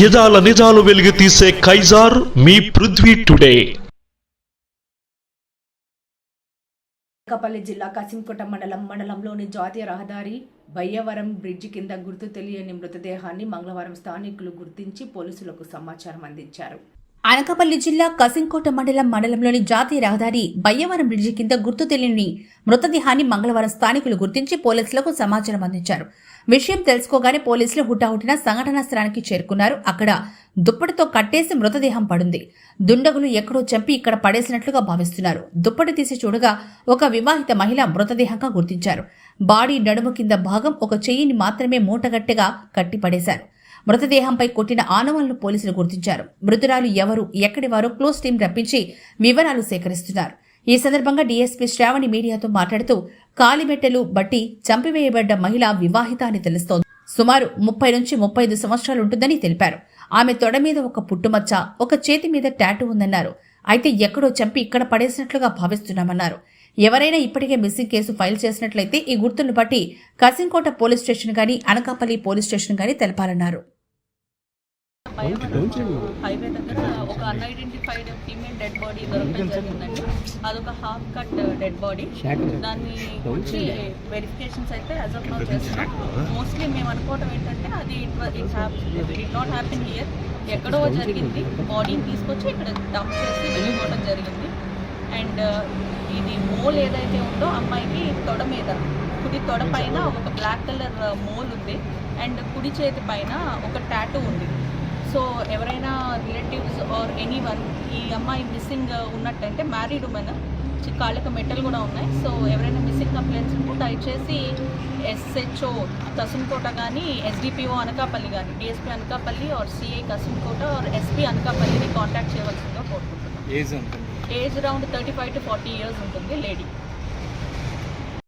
యదాల నిజాలు వెలిగి తీసే కైజార్ మీ పృథ్వీ టుడే. కపల్లి జిల్లా కసింకోట మండలం మండలంలోని జాతీయ రహదారి బయ్యవరం బ్రిడ్జి కింద గుర్తు తెలియని మృతదేహాన్ని మంగళవారం స్థానికులు గుర్తించి పోలీసులకు సమాచారం అందించారు. అనకాపల్లి జిల్లా కసింకోట మండలం మండలంలోని జాతీయ రహదారి బయ్యవరం బ్రిడ్జి కింద గుర్తు తెలియని మృతదేహాన్ని మంగళవారం స్థానికులు గుర్తించి పోలీసులకు సమాచారం అందించారు. విషయం తెలుసుకోగానే పోలీసులు హుటాహుటిన సంఘటనా స్థలానికి చేరుకున్నారు. అక్కడ దుప్పటితో కట్టేసి మృతదేహం పడుంది. దుండగులు ఎక్కడో చంపి ఇక్కడ పడేసినట్లుగా భావిస్తున్నారు. దుప్పటి తీసి చూడగా ఒక వివాహిత మహిళ మృతదేహంగా గుర్తించారు. బాడీ నడుము కింద భాగం ఒక చెయ్యిని మాత్రమే మూటగట్టెగా కట్టి పడేశారు మృతదేహంపై కొట్టిన ఆనవాళ్ళు పోలీసులు గుర్తించారు. మృతురాలు ఎవరు ఎక్కడి వారో క్లోజ్ టీం రప్పించి వివరాలు సేకరిస్తున్నారు. ఈ సందర్భంగా డీఎస్పీ శ్రావణి మీడియాతో మాట్లాడుతూ కాలిమెట్టెలు బట్టి చంపివేయబడ్డ మహిళ వివాహిత అని తెలుస్తోంది. సుమారు ముప్పై నుంచి ముప్పై ఐదు సంవత్సరాలు ఉంటుందని తెలిపారు. ఆమె తొడ మీద ఒక పుట్టుమచ్చ ఒక చేతి మీద టాటూ ఉందన్నారు. అయితే ఎక్కడో చంపి ఇక్కడ పడేసినట్లుగా భావిస్తున్నామన్నారు. ఎవరైనా ఇప్పటికే మిస్సింగ్ కేసు ఫైల్ చేసినట్లయితే ఈ గుర్తును బట్టి కసింకోట పోలీస్ స్టేషన్ గాని అనకాపల్లి పోలీస్ స్టేషన్ గాని తెలపాలన్నారు. హైవే దగ్గర ఒక అన్ఐడెంటిఫైడ్ ఫీమేల్ డెడ్ బాడీ దొరకడం జరిగిందండి. అదొక హాఫ్ కట్ డెడ్ బాడీ. దాన్ని వచ్చి వెరిఫికేషన్స్ అయితే యాజ్ ఆఫ్ నౌ చేస్తున్నాం. మోస్ట్లీ మేము అనుకోవడం ఏంటంటే అది it it not happen here ఎక్కడో జరిగింది. బాడీని తీసుకొచ్చి ఇక్కడ డంప్ చేసి వెళ్ళిపోవడం జరిగింది. అండ్ ఇది మోల్ ఏదైతే ఉందో అమ్మాయికి తొడ మీద కుడి తొడ పైన ఒక బ్లాక్ కలర్ మోల్ ఉంది. అండ్ కుడి చేతి పైన ఒక టాటూ ఉంది. సో ఎవరైనా రిలేటివ్స్ ఆర్ ఎనీ వన్ ఈ అమ్మాయి మిస్సింగ్ ఉన్నట్టంటే మ్యారీడ్ ఉమెన్ కాళ్ళకి మెట్టలు కూడా ఉన్నాయి. సో ఎవరైనా మిస్సింగ్ కంప్లైంట్స్ ఉంటే దయచేసి ఎస్హెచ్ఓ కసుంకోట కానీ ఎస్డిపిఓ అనకాపల్లి కానీ DSP Anakapalli or CI Kasimkota or SP అనకాపల్లిని contact చేయవలసిందిగా కోరుకుంటున్నాం. ఏజ్ ఉంటుంది age around thirty five to forty years ఉంటుంది లేడీ.